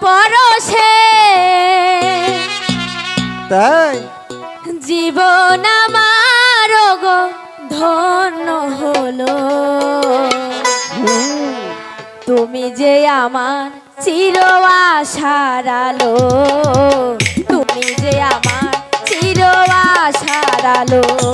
পরশে। তাই? জীবন আমার গো ধন্য হলো। তুমি যে আমার চির আশার আলো তুমি যে আমার চির আশার আলো।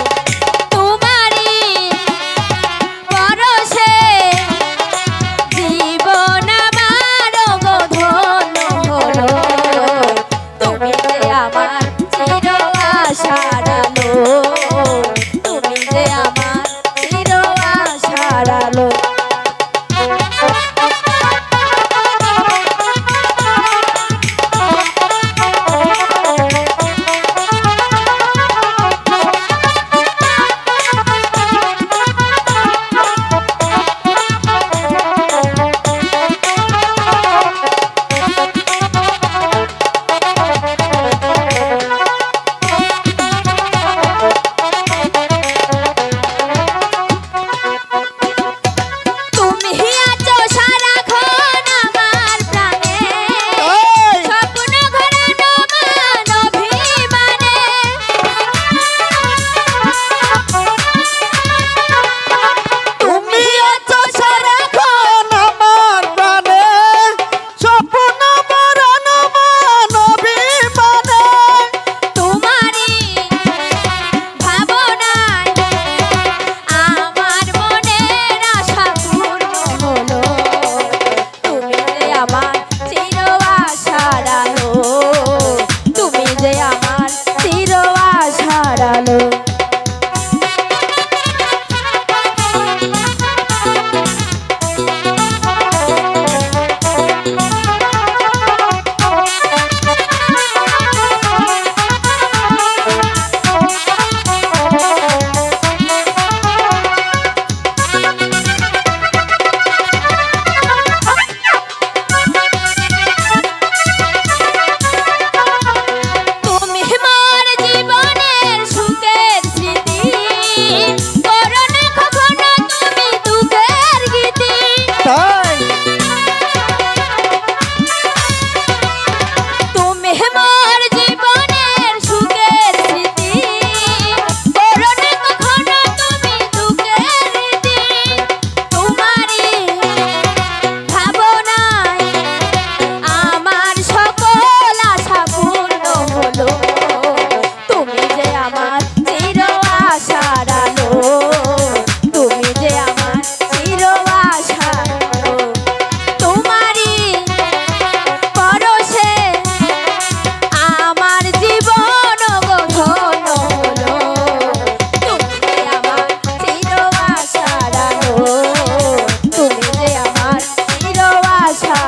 deixar.